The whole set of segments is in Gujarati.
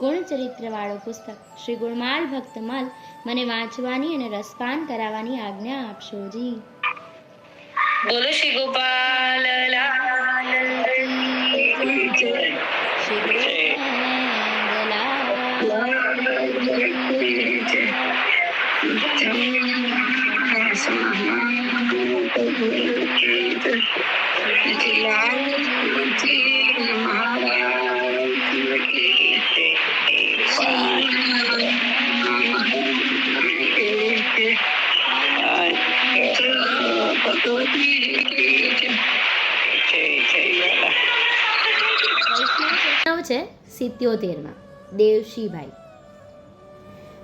ગુણચરિત્રવાળો પુસ્તક. શ્રી ગુણમાલ ભક્તમાલ મને વાંચવાની અને રસપાન કરાવવાની આજ્ઞા આપશો જી. બોલો શ્રી ગોપાલ શ્રી છે સિત્યોતેરમાં, દેવશીભાઈ.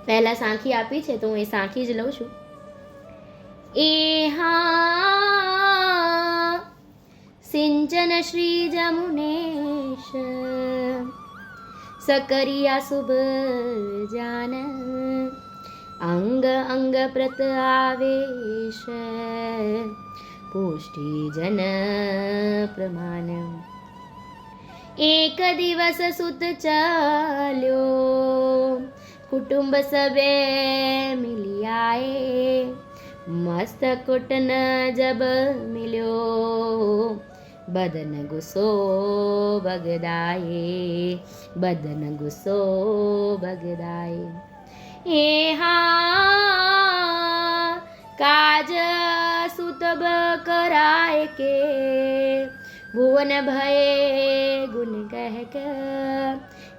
પહેલાં સાંખી આપી છે તો હું એ સાંખી જ લઉં છું. એ હા, સિંચન શ્રી જમુનેશ, સકરિયા શુભ જાન, અંગ અંગ પ્રત આવેશ પુષ્ટિ જન પ્રમાણ. એક દિવસ સુત ચાલ્યો. કુટુંબ સબે મિલિયાએ મસ્ત કુટન જબ મિલ્યો. બદન ગુસ્સો બગદાયે, બદન ગુસ્સો બગદાયે. એ હા, કાજ સુતબ કરાય કે ભુવન ભયે ગુણ કહેક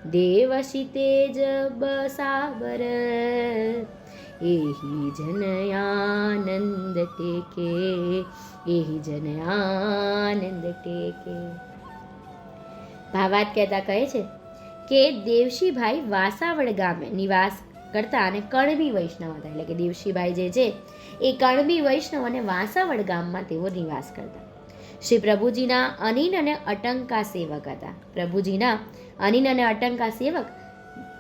દેવશિતે તેજ બસાબર એહી જન આનંદ ટેકે, એહી જન આનંદ ટેકે. ભાવાત કહેતા કહે છે કે, દેવશીભાઈ વાસાવડ ગામે નિવાસ કરતા અને કણબી વૈષ્ણવ હતા. એટલે કે દેવશીભાઈ જે છે, એ કણબી વૈષ્ણવ અને વાસાવડ ગામમાં તેઓ નિવાસ કરતા. શ્રી પ્રભુજીના અનિન અને અટંકા સેવક હતા. પ્રભુજીના અનિન અને અટંકા સેવક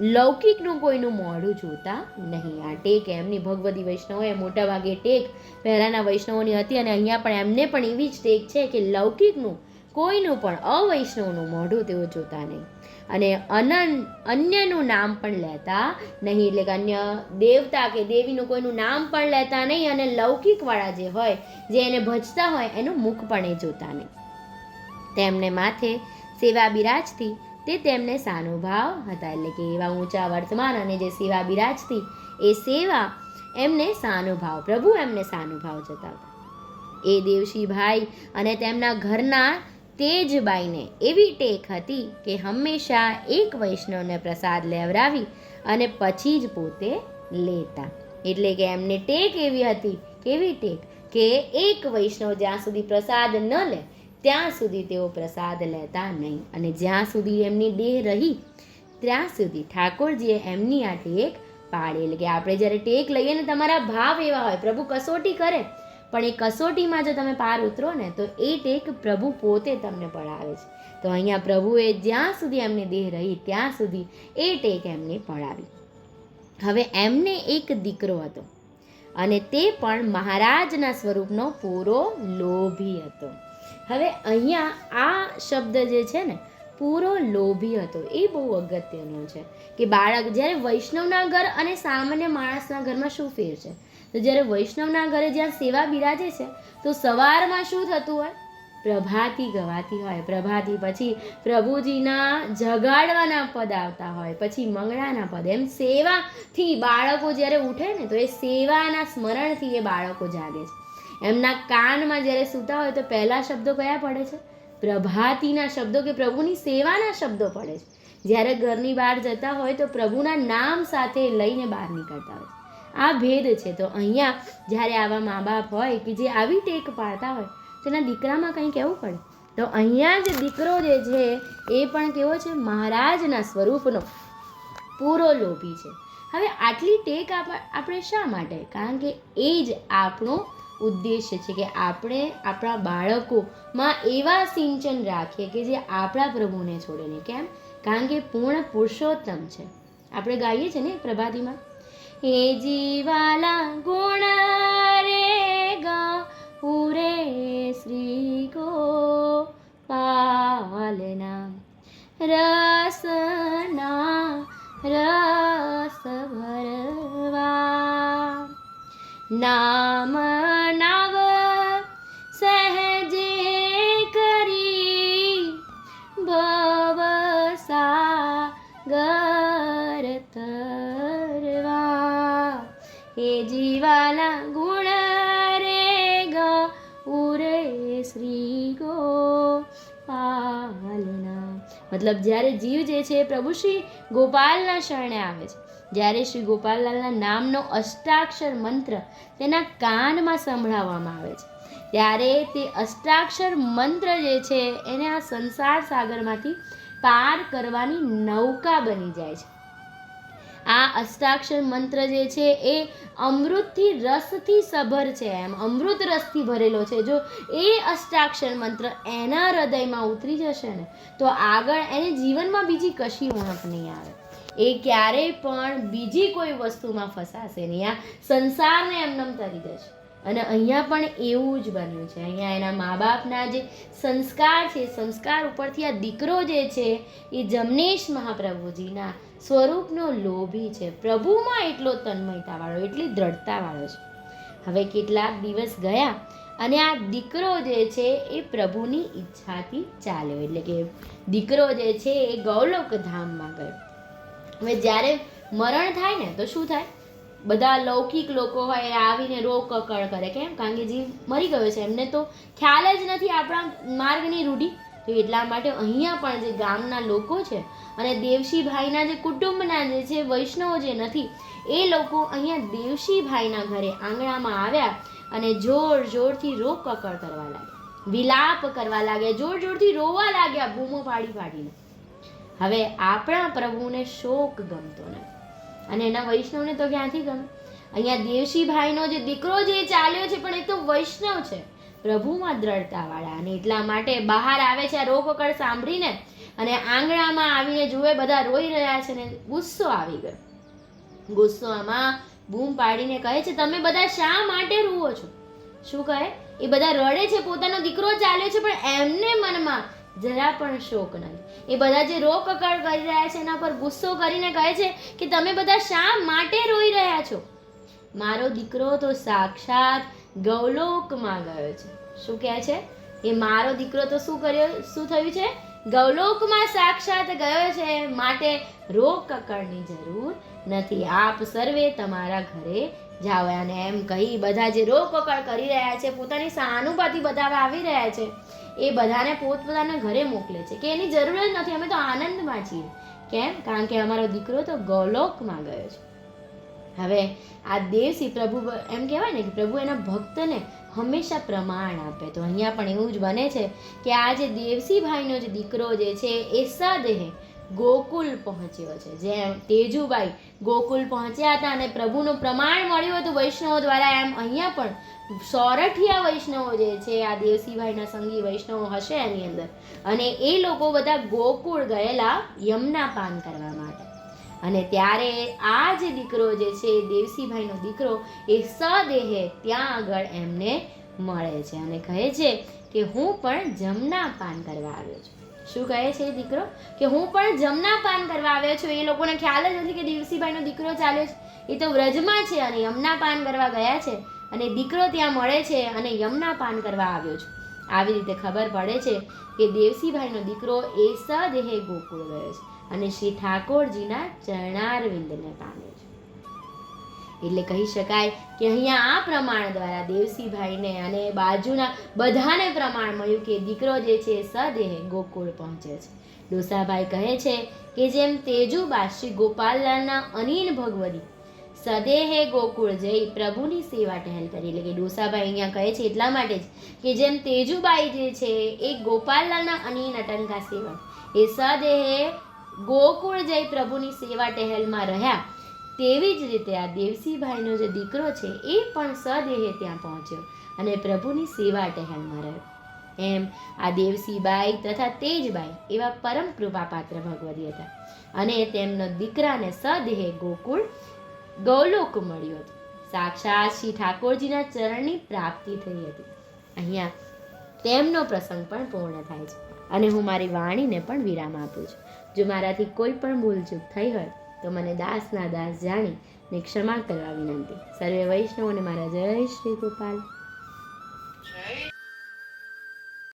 લૌકિકનું કોઈનું મોઢું જોતા નહીં. આ ટેક એમની ભગવદી વૈષ્ણવોએ મોટા ભાગે ટેક પહેલાંના વૈષ્ણવોની હતી અને અહીંયા પણ એમને પણ એવી જ ટેક છે કે લૌકિકનું કોઈનું પણ અવૈષ્ણવનું મોઢું તેઓ જોતા નહીં. અને અનન, અન્યનું નામ પણ લેતા નહીં. એટલે કે અન્ય દેવતા કે દેવીનું કોઈનું નામ પણ લેતા નહીં અને લૌકિકવાળા જે હોય, જે એને ભજતા હોય, એનું મુખ પણ એ જોતા નહીં. તેમને માથે સેવા બિરાજથી તે તેમને સાનુભાવ હતા. એટલે કે એવા ઊંચા વર્તમાન અને જે સેવા બિરાજથી એ સેવા એમને સાનુભાવ, પ્રભુ એમને સાનુભાવ જતાવતા એ દેવશીભાઈ અને તેમના ઘરના તેજબાઈને એવી ટેક હતી કે હંમેશા એક વૈષ્ણવને પ્રસાદ લેવડાવી અને પછી જ પોતે લેતા. એટલે કે એમને ટેક એવી હતી, કેવી ટેક? કે એક વૈષ્ણવ જ્યાં સુધી પ્રસાદ ન લે, ત્યાં સુધી તેઓ પ્રસાદ લેતા નહીં. અને જ્યાં સુધી એમની દેહ રહી, ત્યાં સુધી ઠાકોરજીએ એમની આ ટેક પાડી એટલે કે આપણે જ્યારે ટેક લઈએ ને, તમારા ભાવ એવા હોય, પ્રભુ કસોટી કરે પણ એ કસોટીમાં જો તમે પાર ઉતરો ને, તો એ ટેક પ્રભુ પોતે તમને પડાવે છે. તો અહીંયા પ્રભુએ જ્યાં સુધી એમની દેહ રહી, ત્યાં સુધી એ ટેક એમને પડાવી. હવે એમને એક દીકરો હતો અને તે પણ મહારાજના સ્વરૂપનો પૂરો લોભી હતો. હવે અહીંયા આ શબ્દ જે છે ને, પૂરો લોભી હતો, એ બહુ અગત્યનો છે કે બાળક જ્યારે વૈષ્ણવના ઘર અને સામાન્ય માણસના ઘરમાં શું ફેર છે? તો જ્યારે વૈષ્ણવના ઘરે જ્યાં સેવા બિરાજે છે, તો સવારમાં શું થતું હોય? પ્રભાતી ગવાતી હોય. પ્રભાતી પછી પ્રભુજીના જગાડવાના પદ આવતા હોય, પછી મંગળાના પદ. એમ સેવાથી બાળકો જ્યારે ઉઠે ને, તો એ સેવાના સ્મરણથી એ બાળકો જાગે છે. એમના કાનમાં જ્યારે સૂતા હોય, તો પહેલા શબ્દો કયા પડે છે? પ્રભાતીના શબ્દો કે પ્રભુની સેવાના શબ્દો પડે છે. જ્યારે ઘરની બહાર જતા હોય, તો પ્રભુના નામ સાથે લઈને બહાર નીકળતા હોય આ ભેદ છે. તો અહીંયા જ્યારે આવા મા બાપ હોય કે જે આવી ટેક પાડતા હોય, તેના દીકરામાં કંઈ કહેવું પડે? તો અહીંયા જે દીકરો જે છે, એ પણ કેવો છે? મહારાજના સ્વરૂપનો. પૂરો લોભી છે. હવે આટલી ટેક આપ- આપણે શા માટે? કારણ કે એ જ આપણો ઉદ્દેશ્ય છે કે આપણે આપણા બાળકોમાં એવા સિંચન રાખીએ કે જે આપણા પ્રભુને છોડે નહીં. કેમ? કારણ કે પૂર્ણ પુરુષોત્તમ છે. આપણે ગાઈએ છીએ ને પ્રભાતીમાં? હે જીવાલા ગુણ મતલબ જ્યારે જીવ જે છે પ્રભુ શ્રી ગોપાલના શરણે આવે છે. જ્યારે શ્રી ગોપાલલાલના નામનો અષ્ટાક્ષર મંત્ર તેના કાનમાં સંભળાવવામાં આવે છે. ત્યારે તે અષ્ટાક્ષર મંત્ર જે છે એને આ સંસાર સાગરમાંથી પાર કરવાની નૌકા બની જાય છે. આ અષ્ટાક્ષર મંત્ર જે છે એ અમૃતથી રસથી સભર છે એમ. અમૃત રસથી ભરેલો છે. જો એ અષ્ટાક્ષર મંત્ર એના હૃદયમાં ઉતરી જશે ને, તો આગળ એને જીવનમાં બીજી કશી ઉણપ નહીં આવે. એ ક્યારેય પણ બીજી કોઈ વસ્તુમાં ફસાશે નહીં. આ સંસારને એમનેમ તરી દેશે અને અહીંયા પણ એવું જ બન્યું છે. અહીંયા એના મા બાપના જે સંસ્કાર છે, સંસ્કાર ઉપરથી આ દીકરો જે છે, એ જમનેશ મહાપ્રભુજીના સ્વરૂપનો લોભી છે. પ્રભુમાં એટલો તન્મયતાવાળો, એટલી દ્રઢતાવાળો છે. હવે કેટલાક દિવસ ગયા અને આ દીકરો જે છે, એ પ્રભુની ઈચ્છાથી ચાલ્યો. એટલે કે દીકરો જે છે, એ ગૌલોક ધામમાં ગયો. હવે જ્યારે મરણ થાય ને, તો શું થાય? બધા લૌકિક લોકો હોય એ આવીને રોક કકળ કરે. કેમ? કારણ કે જીવ મરી ગયો છે. એમને તો ખ્યાલ જ નથી આપણા માર્ગની રૂઢી. તો એટલા માટે અહીંયા પણ જે ગામના લોકો છે અને દેવશીભાઈના જે કુટુંબના જે છે વૈષ્ણવો જે નથી, એ લોકો અહીંયા દેવશીભાઈના ઘરે આંગણામાં આવ્યા અને જોર જોરથી રોક કકળ કરવા લાગ્યા. વિલાપ કરવા લાગ્યા. જોર જોરથી રોવા લાગ્યા. બૂમો પાડી પાડીને. હવે આપણા પ્રભુને શોક ગમતો નથી. અને એના વૈષ્ણવને તો ક્યાંથી ગમે? અહીંયા દેવશીભાઈનો જે દીકરો જે ચાલ્યો છે, પણ એ તો વૈષ્ણવ છે. પ્રભુમાં દ્રઢતાવાળા અને એટલા માટે બહાર આવે છે આ રોકકળ સાંભળીને અને આંગણામાં આવીને જુએ, બધા રોઈ રહ્યા છે ને ગુસ્સો આવી ગયો. ગુસ્સો આમાં બૂમ પાડીને કહે છે, તમે બધા શા માટે રૂવો છો? શું કહે? એ બધા રડે છે, પોતાનો દીકરો ચાલ્યો છે, પણ એમને મનમાં જરા પણ શોક નથી એ બધા જે રોક કકળ કરી રહ્યા છે, એના પર ગુસ્સો કરીને કહે છે કે તમે બધા શા માટે રોઈ રહ્યા છો? મારો દીકરો તો સાક્ષાત ગૌલોકમાં ગયો છે. શું કહે છે? એ મારો દીકરો તો શું કર્યો, શું થયું છે? ગૌલોકમાં સાક્ષાત ગયો છે, માટે રોકકળની જરૂર નથી. આપ સર્વે તમારા ઘરે જાઓ અને એમ કહી બધા જે રોગ કકળ કરી રહ્યા છે, પોતાની સહાનુભૂતિ બતાવવા આવી રહ્યા છે, એ બધાને પોતપોતાના ઘરે મોકલે છે કે એની જરૂર જ નથી, અમે તો આનંદમાં છીએ. કેમ? કારણ કે અમારો દીકરો તો ગૌલોકમાં ગયો છે. હવે આ દેવસી પ્રભુ એમ કહેવાય ને કે પ્રભુ એના ભક્તને હંમેશા પ્રમાણ આપે. તો અહીંયા પણ એવું જ બને છે કે આ જે દેવસી ભાઈનો જે દીકરો જે છે, એ સદેહે ગોકુલ પહોંચ્યો છે. જેમ તેજુબાઈ ગોકુલ પહોંચ્યા હતા અને પ્રભુનું પ્રમાણ મળ્યું હતું વૈષ્ણવો દ્વારા, એમ અહીંયા પણ સોરઠિયા વૈષ્ણવો જે છે, આ દેવસીભાઈના સંગી વૈષ્ણવો હશે એની અંદર. અને એ લોકો બધા ગોકુળ ગયેલા યમના પાન કરવા માટે. અને ત્યારે આ જે દીકરો જે છે દેવસીભાઈનો દીકરો, એ સદેહે ત્યાં આગળ એમને મળે છે અને કહે છે કે હું પણ જમના પાન કરવા આવ્યો છું. શું કહે છે દીકરો? કે હું પણ જમના પાન કરવા આવ્યો છું. એ લોકોને ખ્યાલ જ નથી કે દેવસીભાઈનો દીકરો ચાલ્યો છે. એ તો વ્રજમાં છે અને યમના પાન કરવા ગયા છે અને દીકરો ત્યાં મળે છે અને યમના પાન કરવા આવ્યો છું. આવી રીતે ખબર પડે છે કે દેવસીભાઈનો દીકરો એ સદેહે ગોકુળ ગયો છે અને શ્રી ઠાકોરજીના ચરણારવિંદને પામે છે. એટલે કહી શકાય કે અહીંયા આ પ્રમાણ દ્વારા દેવસીભાઈને અને બાજુના બધાને પ્રમાણ મળ્યું કે દીકરો જે છે સદેહે ગોકુળ પહોંચે છે. ડોસાભાઈ કહે છે કે જેમ તેજુબા શ્રી ગોપાલલાલના અનિલ ભગવદી સદેહે ગોકુળ જઈ પ્રભુની સેવા ટહેલ કરી. એટલે કે ડોસાભાઈ અહીંયા કહે છે એટલા માટે જ કે જેમ તેજુબાઈ જે છે એ ગોપાલલાલના અનિલ અટંકા સેવા એ સદેહે ગોકુળ જઈ પ્રભુની સેવા ટહેલમાં રહ્યા તેવી જ રીતે આ દેવસીભાઈનો જે દીકરો છે, એ પણ સદેહે ત્યાં પહોંચ્યો અને પ્રભુની સેવા ટહેલમાં રહ્યો. એમ આ દેવસીબાઈ તથા તેજબાઈ એવા પરમ કૃપાપાત્ર ભગવતી હતા અને તેમનો દીકરાને સદેહે ગોકુળ, ગૌલોક મળ્યો હતો. સાક્ષાત શ્રી ઠાકોરજીના ચરણની પ્રાપ્તિ થઈ હતી. અહીંયા તેમનો પ્રસંગ પણ પૂર્ણ થાય છે. અને હું મારી વાણીને પણ વિરામ આપું છું. જો મારાથી કોઈ પણ ભૂલચૂક થઈ હોય તો મને દાસના દાસ જાણી ને ક્ષમા કરવા વિનંતી. સર્વે વૈષ્ણવોને મારા જય શ્રી ગોપાલ.